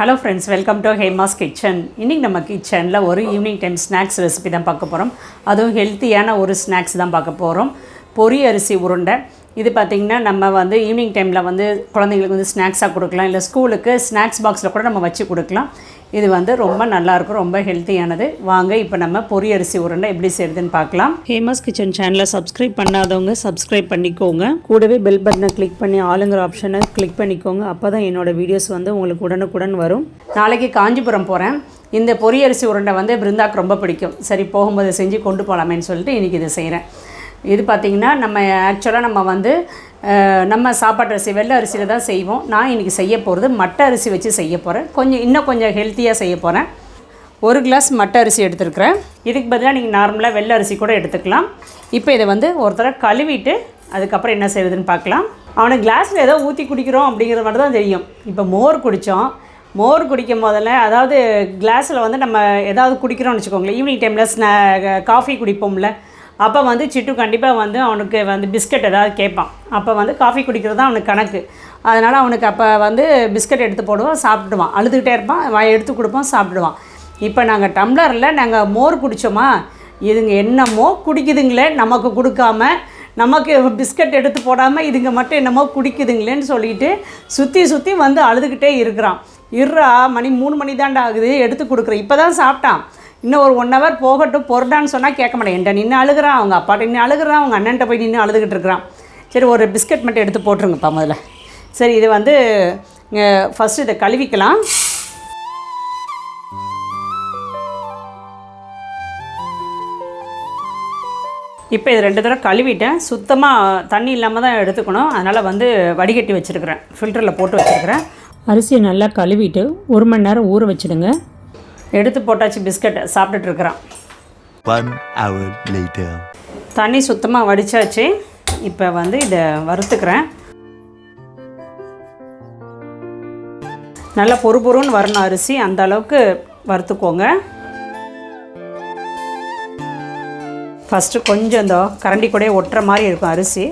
Hello friends welcome to Hema's kitchen இன்றைக்கி நம்ம கிச்சனில் ஒரு ஈவினிங் டைம் ஸ்நாக்ஸ் ரெசிபி தான் பார்க்க போகிறோம் அதுவும் ஹெல்த்தியான ஒரு ஸ்நாக்ஸ் தான் பார்க்க போகிறோம் பொரி அரிசி உருண்டை. இது பார்த்திங்கன்னா நம்ம வந்து ஈவினிங் டைமில் வந்து குழந்தைங்களுக்கு வந்து ஸ்நாக்ஸாக கொடுக்கலாம். இல்லை ஸ்கூலுக்கு ஸ்நாக்ஸ் பாக்ஸில் கூட நம்ம வச்சு கொடுக்கலாம். இது வந்து ரொம்ப நல்லாயிருக்கும் ரொம்ப ஹெல்த்தியானது வாங்க இப்போ நம்ம பொரி அரிசி உருண்டை எப்படி செய்யுதுன்னு பார்க்கலாம். ஹேமாஸ் கிச்சன் சேனலை சப்ஸ்கிரைப் பண்ணாதவங்க சப்ஸ்கிரைப் பண்ணிக்கோங்க. கூடவே பெல் பட்டனை கிளிக் பண்ணி ஆளுங்கிற ஆப்ஷனை கிளிக் பண்ணிக்கோங்க. அப்போ தான் என்னோட வீடியோஸ் வந்து உங்களுக்கு உடனுக்குடன் வரும். நாளைக்கு காஞ்சிபுரம் போகிறேன் இந்த பொரி அரிசி உருண்டை வந்து பிருந்தாக்கு ரொம்ப பிடிக்கும். சரி போகும்போது செஞ்சு கொண்டு போகலாமேன்னு சொல்லிட்டு இன்றைக்கி இதை செய்கிறேன் இது பார்த்திங்கன்னா நம்ம ஆக்சுவலாக நம்ம வந்து நம்ம சாப்பாட்டு அரிசி வெள்ளை அரிசியில் தான் செய்வோம். நான் இன்றைக்கி செய்ய போகிறது மட்டை அரிசி வச்சு செய்ய போகிறேன் கொஞ்சம் இன்னும் கொஞ்சம் ஹெல்த்தியாக செய்ய போகிறேன் ஒரு கிளாஸ் மட்டை அரிசி எடுத்துருக்குறேன். இதுக்கு பதிலாக நீங்கள் நார்மலாக வெள்ளை அரிசி கூட எடுத்துக்கலாம். இப்போ இதை வந்து ஒருத்தர கழுவிட்டு அதுக்கப்புறம் என்ன செய்யுதுன்னு பார்க்கலாம். அவனை கிளாஸில் ஏதோ ஊற்றி குடிக்கிறோம் அப்படிங்கிற மாதிரி தான் தெரியும். இப்போ மோர் குடித்தோம் மோர் குடிக்கும் போதில் அதாவது கிளாஸில் வந்து நம்ம ஏதாவது குடிக்கிறோம்னு வச்சுக்கோங்களேன். ஈவினிங் டைமில் ஸ்நா காஃபி குடிப்போம்ல. அப்போ வந்து சிட்டு கண்டிப்பாக வந்து அவனுக்கு வந்து பிஸ்கட் ஏதாவது கேட்பான். அப்போ வந்து காஃபி குடிக்கிறது தான் அவனுக்கு கணக்கு. அதனால் அவனுக்கு அப்போ வந்து பிஸ்கட் எடுத்து போடுவான் சாப்பிடுவான் அழுதுகிட்டே இருப்பான் வாய் எடுத்து கொடுப்போம் சாப்பிடுவான். இப்போ நாங்கள் டம்ளரில் நாங்கள் மோர் குடித்தோமா இதுங்க என்னமோ குடிக்குதுங்களே நமக்கு கொடுக்காம நமக்கு பிஸ்கட் எடுத்து போடாமல் இதுங்க மட்டும் என்னமோ குடிக்குதுங்களேன்னு சொல்லிட்டு சுற்றி சுற்றி வந்து அழுதுகிட்டே இருக்கிறான். இருறா மணி மூணு மணி தாண்டா ஆகுது எடுத்து கொடுக்குறேன். இப்போ தான் சாப்பிட்டான். இன்னும் ஒரு ஒன் ஹவர் போகட்டும் பொருடான்னு சொன்னால் கேட்க மாட்டேன். என்கிட்ட நின்று அழுகிறான் அவங்க அப்பாட்ட நின்று அழுகுறான் அவங்க அண்ணன்ட்ட போய் நின்று அழுதுகிட்டு இருக்கிறான். சரி ஒரு பிஸ்கட் மட்டும் எடுத்து போட்டுருங்கப்பா முதல்ல. சரி இது வந்து ஃபஸ்ட்டு இதை கழுவிக்கலாம். இப்போ இது ரெண்டு தடவை கழுவிட்டேன். சுத்தமாக தண்ணி இல்லாமல் தான் எடுத்துக்கணும். அதனால் வந்து வடிகட்டி வச்சுருக்கிறேன். ஃபில்டரில் போட்டு வச்சுருக்கிறேன். அரிசியை நல்லா கழுவிட்டு ஒரு மணி நேரம் ஊற வச்சுடுங்க. எடுத்து போட்டாச்சு பிஸ்கட்டை சாப்பிட்டுட்டு இருக்கிறான். One hour later. தண்ணி சுத்தமாக வடித்தாச்சு இப்போ வந்து இதை வறுத்துக்கிறேன். நல்லா பொறு பொறுன்னு வரணும் அரிசி அந்த அளவுக்கு வறுத்துக்கோங்க. ஃபஸ்ட்டு கொஞ்சம் இந்த கரண்டி கூடயே ஒட்டுற மாதிரி இருக்கும் அரிசி.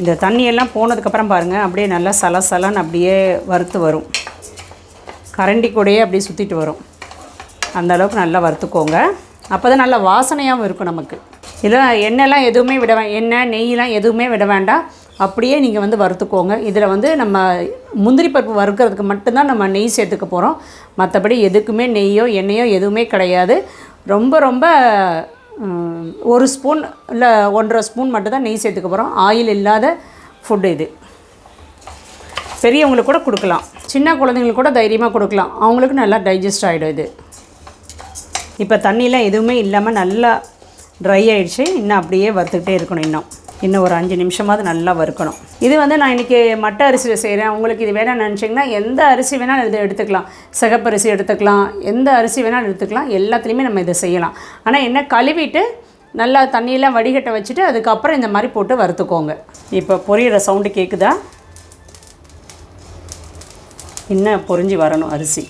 இந்த தண்ணியெல்லாம் போனதுக்கப்புறம் பாருங்கள் அப்படியே நல்லா சலசலன்னு அப்படியே வறுத்து வரும். கரண்டி கூடயே அப்படியே சுற்றிட்டு வரும். அந்த அளவுக்கு நல்லா வறுத்துக்கோங்க. அப்போ தான் நல்லா வாசனையாகவும் இருக்கும் நமக்கு. இதில் எண்ணெய்லாம் எதுவுமே விட வே எண்ணெய் நெய்லாம் எதுவுமே விட வேண்டாம். அப்படியே நீங்கள் வந்து வறுத்துக்கோங்க. இதில் வந்து நம்ம முந்திரி பருப்பு வறுக்கிறதுக்கு மட்டும்தான் நம்ம நெய் சேர்த்துக்க போகிறோம் மற்றபடி எதுக்குமே நெய்யோ எண்ணெயோ எதுவுமே கிடையாது. ரொம்ப ரொம்ப ஒரு ஸ்பூன் இல்லை ஒன்றரை ஸ்பூன் மட்டும்தான் நெய் சேர்த்துக்க போகிறோம் ஆயில் இல்லாத ஃபுட்டு இது. பெரியவங்களுக்கு கூட கொடுக்கலாம். சின்ன குழந்தைங்களுக்கு கூட தைரியமாக கொடுக்கலாம். அவங்களுக்கு நல்லா டைஜஸ்ட் ஆகிடும் இது. இப்போ தண்ணியெலாம் எதுவுமே இல்லாமல் நல்லா ட்ரை ஆகிடுச்சு இன்னும் அப்படியே வறுத்துக்கிட்டே இருக்கணும் இன்னும். இன்னும் ஒரு அஞ்சு நிமிஷமாவது நல்லா வறுக்கணும். இது வந்து நான் இன்றைக்கி மட்டை அரிசியில் செய்கிறேன் உங்களுக்கு இது வேணாம் நினச்சிங்கன்னா எந்த அரிசி வேணாலும் இதை எடுத்துக்கலாம். சிகப்பரிசி எடுத்துக்கலாம். எந்த அரிசி வேணாலும் எடுத்துக்கலாம். எல்லாத்துலேயுமே நம்ம இதை செய்யலாம். ஆனால் என்ன கழுவிட்டு நல்லா தண்ணியெல்லாம் வடிகட்ட வச்சுட்டு அதுக்கப்புறம் இந்த மாதிரி போட்டு வறுத்துக்கோங்க. இப்போ பொரியிற சவுண்டு கேட்குதா இன்னும் பொரிஞ்சு வரணும் அரிசி.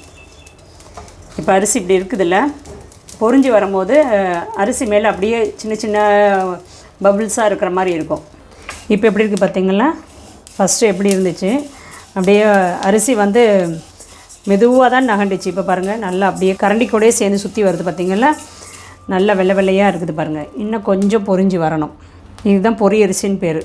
இப்போ அரிசி இப்படி இருக்குதுல்ல? பொரிஞ்சு வரும்போது அரிசி மேலே அப்படியே சின்ன சின்ன பபுள்ஸாக இருக்கிற மாதிரி இருக்கும். இப்போ எப்படி இருக்குது பார்த்திங்களா ஃபஸ்ட்டு எப்படி இருந்துச்சு? அப்படியே அரிசி வந்து மெதுவாக தான் நகண்டுச்சு இப்போ பாருங்கள் நல்லா அப்படியே கரண்டி கூடயே சேர்ந்து சுற்றி வருது பார்த்திங்களா நல்லா வெள்ளை வெள்ளையாக இருக்குது பாருங்கள் இன்னும் கொஞ்சம் பொரிஞ்சு வரணும். இதுதான் பொறி அரிசின்னு பேர்.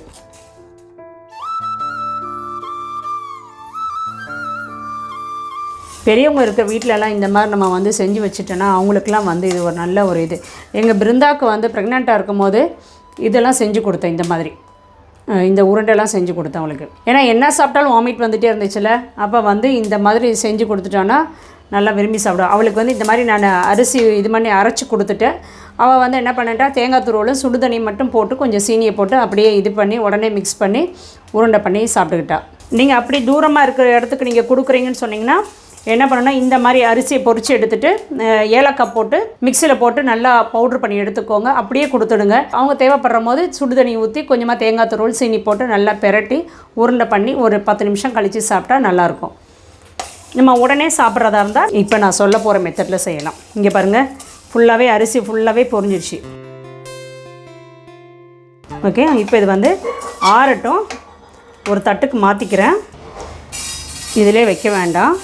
பெரியவங்க இருக்க வீட்டிலலாம் இந்த மாதிரி நம்ம வந்து செஞ்சு வச்சுட்டோன்னா அவங்களுக்குலாம் வந்து இது ஒரு நல்ல ஒரு இது. எங்கள் பிருந்தாவுக்கு வந்து ப்ரெக்னெண்ட்டாக இருக்கும் போது இதெல்லாம் செஞ்சு கொடுத்தேன் இந்த மாதிரி. இந்த உருண்டைலாம் செஞ்சு கொடுத்தேன் அவளுக்கு. ஏன்னா என்ன சாப்பிட்டாலும் வாமிட் வந்துகிட்டே இருந்துச்சுல அப்போ வந்து இந்த மாதிரி செஞ்சு கொடுத்துட்டோன்னா நல்லா விரும்பி சாப்பிடும் அவளுக்கு வந்து இந்த மாதிரி நான் அரிசி இது பண்ணி அரைச்சி கொடுத்துட்டு அவள் வந்து என்ன பண்ணிட்டா தேங்காய் துருவலும் சுடு தண்ணி மட்டும் போட்டு கொஞ்சம் சீனியை போட்டு அப்படியே இது பண்ணி உடனே மிக்ஸ் பண்ணி உருண்டை பண்ணி சாப்பிட்டுக்கிட்டா. நீங்கள் அப்படி தூரமாக இருக்கிற இடத்துக்கு நீங்கள் கொடுக்குறீங்கன்னு சொன்னீங்கன்னா என்ன பண்ணணும்னா இந்த மாதிரி அரிசியை பொரித்து எடுத்துட்டு ஏலக்காய் போட்டு மிக்சியில் போட்டு நல்லா பவுட்ரு பண்ணி எடுத்துக்கோங்க. அப்படியே கொடுத்துடுங்க. அவங்க தேவைப்படுற போது சுடு தண்ணி ஊற்றி கொஞ்சமாக தேங்காய் துருள் சீனி போட்டு நல்லா பெரட்டி உருண்டை பண்ணி ஒரு பத்து நிமிஷம் கழித்து சாப்பிட்டா நல்லாயிருக்கும். நம்ம உடனே சாப்பிட்றதா இருந்தால் இப்போ நான் சொல்ல போகிற மெத்தடில் செய்யலாம். இங்கே பாருங்கள் ஃபுல்லாகவே அரிசி ஃபுல்லாகவே பொரிஞ்சிருச்சு. ஓகே இப்போ இது வந்து ஆறட்டும். ஒரு தட்டுக்கு மாற்றிக்கிறேன் இதிலே வைக்க வேண்டாம்.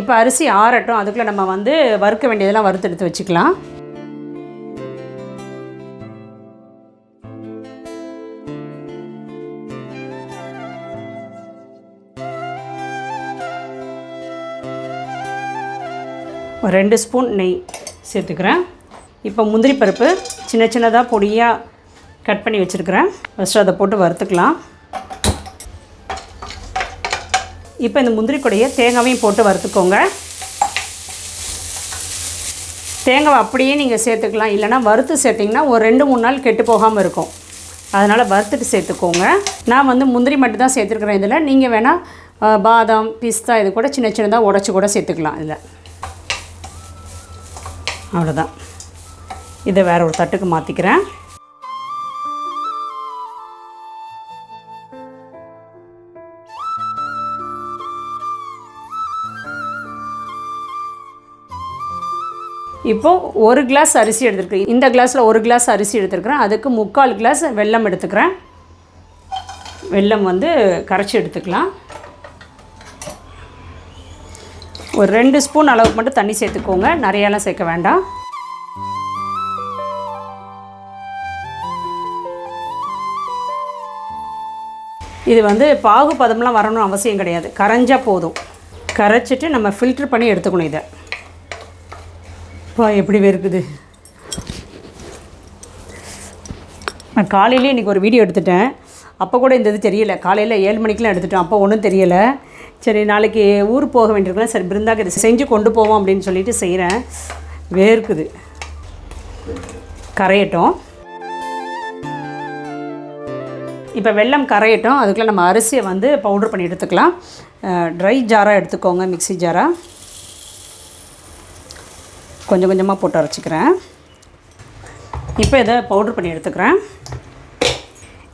இப்போ அரிசி ஆறட்டும். அதுக்குள்ளே நம்ம வந்து வறுக்க வேண்டியதெல்லாம் வறுத்தெடுத்து வச்சுக்கலாம். ஒரு ரெண்டு ஸ்பூன் நெய் சேர்த்துக்கிறேன். இப்போ முந்திரி பருப்பு சின்ன சின்னதாக பொடியாக கட் பண்ணி வச்சுருக்கிறேன். ஃபஸ்ட்டு அதை போட்டு வறுத்துக்கலாம். இப்போ இந்த முந்திரி கொடையை தேங்காவையும் போட்டு வறுத்துக்கோங்க. தேங்காவை அப்படியே நீங்கள் சேர்த்துக்கலாம். இல்லைனா வறுத்து சேர்த்திங்கன்னா ஒரு ரெண்டு மூணு நாள் கெட்டு போகாமல் இருக்கும். அதனால் வறுத்துட்டு சேர்த்துக்கோங்க. நான் வந்து முந்திரி மட்டும் தான் சேர்த்துருக்குறேன் இதில். நீங்கள் வேணால் பாதாம் பிஸ்தா இது கூட சின்ன சின்னதாக உடச்சி கூட சேர்த்துக்கலாம் இதில். அவ்வளோதான் இதை வேறு ஒரு தட்டுக்கு மாற்றிக்கிறேன் இப்போது ஒரு கிளாஸ் அரிசி எடுத்துருக்கேன். இந்த கிளாஸில் ஒரு கிளாஸ் அரிசி எடுத்துருக்குறேன். அதுக்கு முக்கால் கிளாஸ் வெல்லம் எடுத்துக்கிறேன். வெல்லம் வந்து கரைச்சி எடுத்துக்கலாம். ஒரு ரெண்டு ஸ்பூன் அளவுக்கு மட்டும் தண்ணி சேர்த்துக்கோங்க. நிறையெல்லாம் சேர்க்க வேண்டாம். இது வந்து பாகு பதம்லாம் வரணும்னு அவசியம் கிடையாது. கரைஞ்சால் போதும். கரைச்சிட்டு நம்ம ஃபில்ட்ரு பண்ணி எடுத்துக்கணும் இதை. பா எப்படி இருக்குது நான் காலையிலே இன்றைக்கி ஒரு வீடியோ எடுத்துட்டேன். அப்போ கூட இந்த இது தெரியலை. காலையில் ஏழு மணிக்கெலாம் எடுத்துட்டேன் அப்போ ஒன்றும் தெரியலை. சரி நாளைக்கு ஊர் போக வேண்டியிருக்கலாம் சரி பிருந்தாக்கு இதை செஞ்சு கொண்டு போவோம் அப்படின்னு சொல்லிட்டு செய்கிறேன் வேர்க்குது. கரையட்டும். இப்போ வெல்லம் கரையட்டும். அதுக்குள்ளே நம்ம அரிசியை வந்து பவுடர் பண்ணி எடுத்துக்கலாம். ட்ரை ஜாராக எடுத்துக்கோங்க மிக்ஸி ஜாராக கொஞ்சம் கொஞ்சமாக போட்டு அரைச்சிக்கிறேன். இப்போ இதை பவுடர் பண்ணி எடுத்துக்கிறேன்.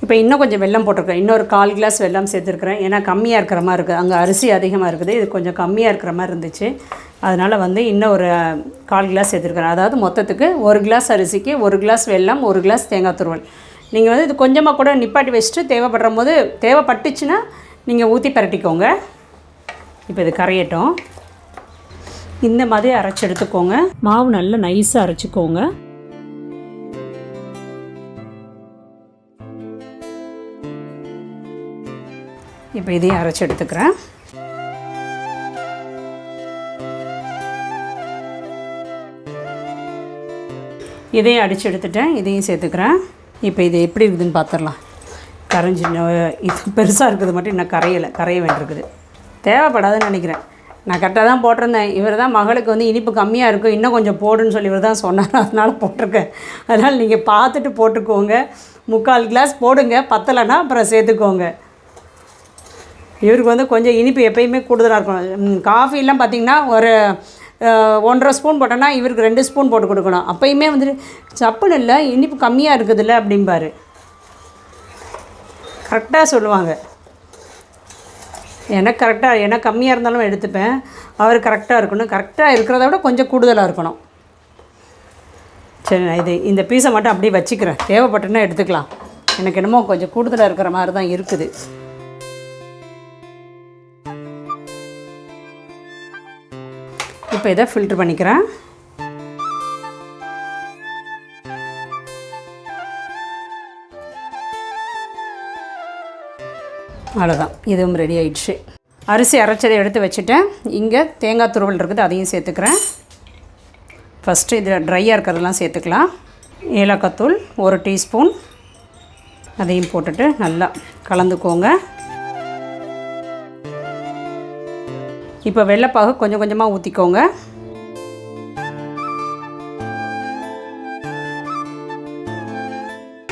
இப்போ இன்னும் கொஞ்சம் வெள்ளம் போட்டிருக்கேன். இன்னொரு கால் கிளாஸ் வெள்ளம் சேர்த்துருக்குறேன். ஏன்னா கம்மியாக இருக்கிற மாதிரி இருக்குது அங்கே அரிசி அதிகமாக இருக்குது. இது கொஞ்சம் கம்மியாக இருக்கிற மாதிரி இருந்துச்சு. அதனால் வந்து இன்னும் ஒரு கால் கிளாஸ் சேர்த்துருக்குறேன். அதாவது மொத்தத்துக்கு ஒரு கிளாஸ் அரிசிக்கு ஒரு கிளாஸ் வெல்லம் ஒரு கிளாஸ் தேங்காய் துருவல். நீங்கள் வந்து இது கொஞ்சமாக கூட நிப்பாட்டி வச்சுட்டு தேவைப்படுற போது தேவைப்பட்டுச்சுன்னா நீங்கள் ஊற்றி பரட்டிக்கோங்க. இப்போ இது கரையட்டும். இந்த மாதிரி அரைச்சி எடுத்துக்கோங்க. மாவு நல்லா நைஸாக அரைச்சிக்கோங்க. இப்போ இதையும் அரைச்சி எடுத்துக்கிறேன். இதையும் அடித்து எடுத்துட்டேன். இதையும் சேர்த்துக்கிறேன். இப்போ இது எப்படி இருக்குதுன்னு பார்த்துடலாம் கரைஞ்சி இது பெருசாக இருக்குது மட்டும் இன்னும் கரையலை. கரைய வேண்டியிருக்குது. தேவைப்படாதுன்னு நினைக்கிறேன். நான் கரெக்டாக தான் போட்டிருந்தேன். இவர் தான் மகளுக்கு வந்து இனிப்பு கம்மியாக இருக்கும் இன்னும் கொஞ்சம் போடுன்னு சொல்லி இவர் தான் சொன்னார். அதனால் போட்டிருக்கேன். அதனால் நீங்கள் பார்த்துட்டு போட்டுக்கோங்க. முக்கால் கிளாஸ் போடுங்க. பத்தலைன்னா அப்புறம் சேர்த்துக்கோங்க. இவருக்கு வந்து கொஞ்சம் இனிப்பு எப்பயுமே கூடுதலாக இருக்கணும் காஃபிலாம் பார்த்திங்கன்னா ஒரு ஒன்றரை ஸ்பூன் போட்டோன்னா இவருக்கு ரெண்டு ஸ்பூன் போட்டு கொடுக்கணும். அப்பயுமே வந்துட்டு சப்புன்னு இல்லை இனிப்பு கம்மியாக இருக்குதுல்ல அப்படிம்பாரு. கரெக்டாக சொல்லுவாங்க. எனக்கு கரெக்டாக எனக்கு கம்மியாக இருந்தாலும் எடுத்துப்பேன். அவர் கரெக்டாக இருக்கணும். கரெக்டாக இருக்கிறத விட கொஞ்சம் கூடுதலாக இருக்கணும். சரி நான் இது இந்த பீஸை மட்டும் அப்படியே வச்சுக்கிறேன். தேவைப்பட்டுன்னா எடுத்துக்கலாம். எனக்கு என்னமோ கொஞ்சம் கூடுதலாக இருக்கிற மாதிரி தான் இருக்குது. இப்போ இதை ஃபில்ட்ரு பண்ணிக்கிறேன். அவ்வளோதான் இதுவும் ரெடி ஆயிடுச்சு. அரிசி அரைச்சதை எடுத்து வச்சுட்டேன். இங்கே தேங்காய் துருவல் இருக்குது அதையும் சேர்த்துக்கிறேன். ஃபஸ்ட்டு இதில் ட்ரையாக இருக்கிறதெல்லாம் சேர்த்துக்கலாம். ஏலக்காய் தூள் ஒரு டீஸ்பூன். அதையும் போட்டுட்டு நல்லா கலந்துக்கோங்க. இப்போ வெள்ளைப்பாகு கொஞ்சம் கொஞ்சமாக ஊற்றிக்கோங்க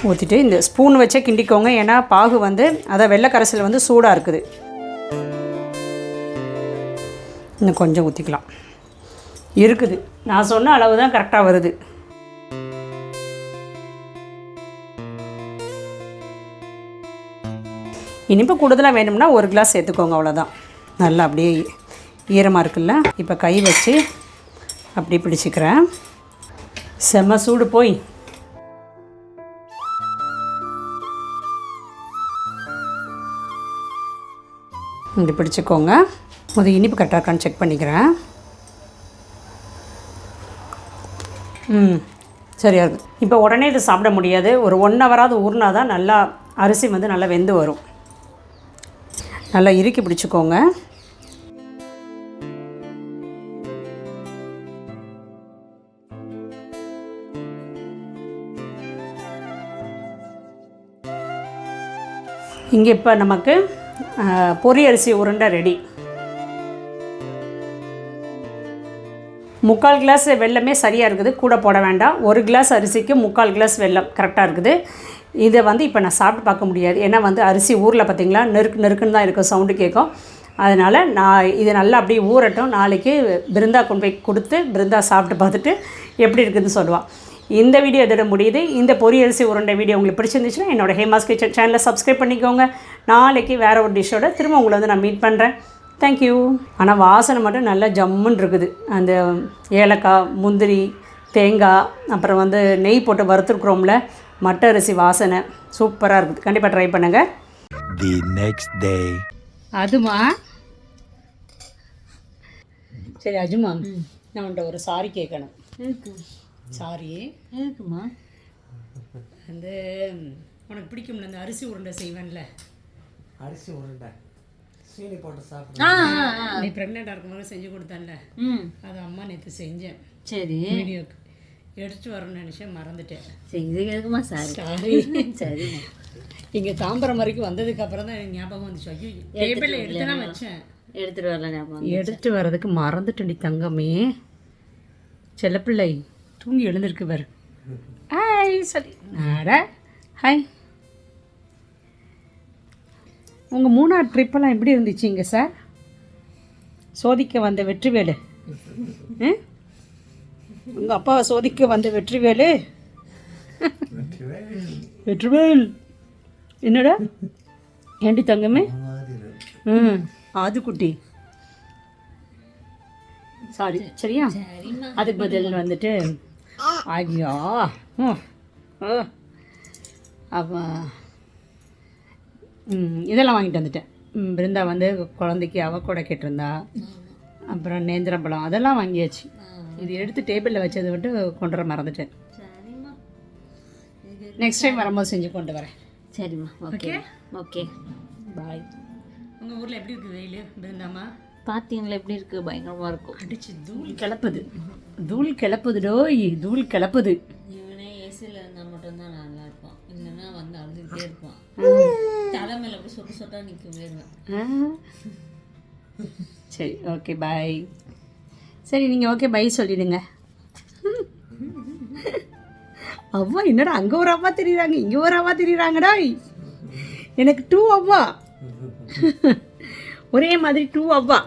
ஊற்றிட்டு இந்த ஸ்பூன் வச்சே கிண்டிக்கோங்க. ஏன்னா பாகு வந்து அதான் வெள்ளை கரைசல் வந்து சூடாக இருக்குது. இன்னும் கொஞ்சம் ஊற்றிக்கலாம் இருக்குது. நான் சொன்ன அளவு தான் கரெக்டாக வருது. இனிப்பு கூடுதலாக வேணும்னா ஒரு கிளாஸ் சேர்த்துக்கோங்க அவ்வளோதான் நல்லா அப்படியே ஈரமாக இருக்குல்ல? இப்போ கை வச்சு அப்படி பிடிச்சிக்கிறேன். செம்ம சூடு போய். இப்படி பிடிச்சிக்கோங்க. அது இனிப்பு கரெக்டாக இருக்கான்னு செக் பண்ணிக்கிறேன். ம் சரியாக இருக்குது இப்போ உடனே இது சாப்பிட முடியாது. ஒரு ஒன் ஹவராவது ஊறினா தான் நல்லா அரிசி வந்து நல்லா வெந்து வரும். நல்லா இறுக்கி பிடிச்சிக்கோங்க. இங்கே இப்போ நமக்கு பொரி அரிசி உருண்டை ரெடி முக்கால் கிளாஸ் வெல்லமே சரியாக இருக்குது கூட போட வேண்டாம். ஒரு கிளாஸ் அரிசிக்கு முக்கால் கிளாஸ் வெல்லம் கரெக்டாக இருக்குது. இதை வந்து இப்போ நான் சாப்பிட்டு பார்க்க முடியாது. ஏன்னா வந்து அரிசி ஊரில் பார்த்திங்களா நெருக்கு நெருக்குன்னு தான் இருக்கும் சவுண்டு கேட்கும் அதனால் நான் இது நல்லா அப்படியே ஊறட்டும். நாளைக்கு பிருந்தா கொண்டு போய் கொடுத்து பிருந்தா சாப்பிட்டு பார்த்துட்டு எப்படி இருக்குதுன்னு சொல்லுவாள் இந்த வீடியோ இதோட முடியுது. இந்த பொரி அரிசி உருண்டை வீடியோ உங்களுக்கு பிடிச்சிருந்துச்சுன்னா என்னோட ஹேமாஸ் கிச்சன் சேனலை சப்ஸ்கிரைப் பண்ணிக்கோங்க. நாளைக்கு வேறு ஒரு டிஷ்ஷோட திரும்ப உங்களை வந்து நான் மீட் பண்ணுறேன் தேங்க்யூ ஆனால் வாசனை மட்டும் நல்லா ஜம்முன்னு இருக்குது. அந்த ஏலக்காய் முந்திரி தேங்காய் அப்புறம் வந்து நெய் போட்டு வறுத்துருக்குறோம்ல மட்டை அரிசி வாசனை. சூப்பராக இருக்குது. கண்டிப்பாக ட்ரை பண்ணுங்கள் The next day. அதுமா? சரி அஜுமா நான் உன்ட்ட ஒரு சாரி கேட்கணும். சாரி இருக்குமா வந்து உனக்கு பிடிக்கும்ல அந்த அரிசி உருண்டை செய்வேன்ல? அரிசி உருண்டை. சீனி போட்டு சாப்பிடு. ஆ ஆ, ஆ. நீ ப்ரெக்னெண்ட்டாக இருக்கும்போது செஞ்சு கொடுத்தேன்ல? ம். அது அம்மா நேற்று செஞ்சேன். சரி. வீடியோக்கு. எடுத்து வரணும்னு நினச்சேன் மறந்துட்டேன். சரி எதுக்குமா சாரி சாரி சரிம்மா. இங்கே தாம்பரம் வரைக்கும் வந்ததுக்கு அப்புறம் தான் எனக்கு ஞாபகம் வந்துச்சு. ஐயோ டேபிளில் எடுத்து தான் வச்சேன். எடுத்துட்டு வரல ஞாபகம் எடுத்து வர்றதுக்கு மறந்துட்டேன்டி தங்கமே. செல்லப்பிள்ளை. தூங்கி எழுந்திருக்கு பாரு. ஹாய் சரி நாட ஹாய். உங்கள் மூணார் ட்ரிப்பெல்லாம் எப்படி இருந்துச்சுங்க சார் சோதிக்க வந்த வெற்றிவேலு. உங்கள் அப்பாவை சோதிக்க வந்த வெற்றிவேலு. வெற்றிவேல். என்னடா? ஏண்டி தங்கமே? ம் ஆதுக்குட்டி. சாரி சரியா? அதுக்கு பதில் வந்துட்டு ஐயா. அப்போ ம், இதெல்லாம் வாங்கிட்டு வந்துட்டேன். ம், பிருந்தா வந்து குழந்தைக்கு அவ கூட கேட்டிருந்தா. அப்புறம் நேந்திரப்பழம் அதெல்லாம் வாங்கியாச்சு. இது எடுத்து டேபிளில் வச்சதை விட்டு கொண்டு வர மறந்துட்டேன். சரிம்மா. நெக்ஸ்ட் டைம் வரும்போது செஞ்சு கொண்டு வரேன். சரிம்மா. ஓகே. ஓகே. பாய் உங்கள் ஊரில் எப்படி இருக்குது வெயில் பிருந்தாமா? பார்த்தீங்களா எப்படி இருக்கு? பயங்கரமா இருக்கும். அடிச்சு தூள் கிளப்புது. தூள் கிளப்புது. டோய் தூள் கிளப்புது. இவனே ஏசியில் இருந்தால் மட்டும்தான் நல்லா இருப்பான். இல்லைன்னா வந்து அழுதுகிட்டே இருப்பான். தலை மேல அப்படி சொட்டு சொட்டா நிற்க போயிடுவேன் ஆ. சரி ஓகே பாய் சரி நீங்கள் ஓகே பை சொல்லிடுங்க. அவ்வா என்னடா அங்கே ஒரு அவ்வா தெரியுறாங்க இங்கே ஒரு அவ்வா தெரியுறாங்கடா. எனக்கு டூ அவ்வா. ஒரே மாதிரி டூ அவ்வா.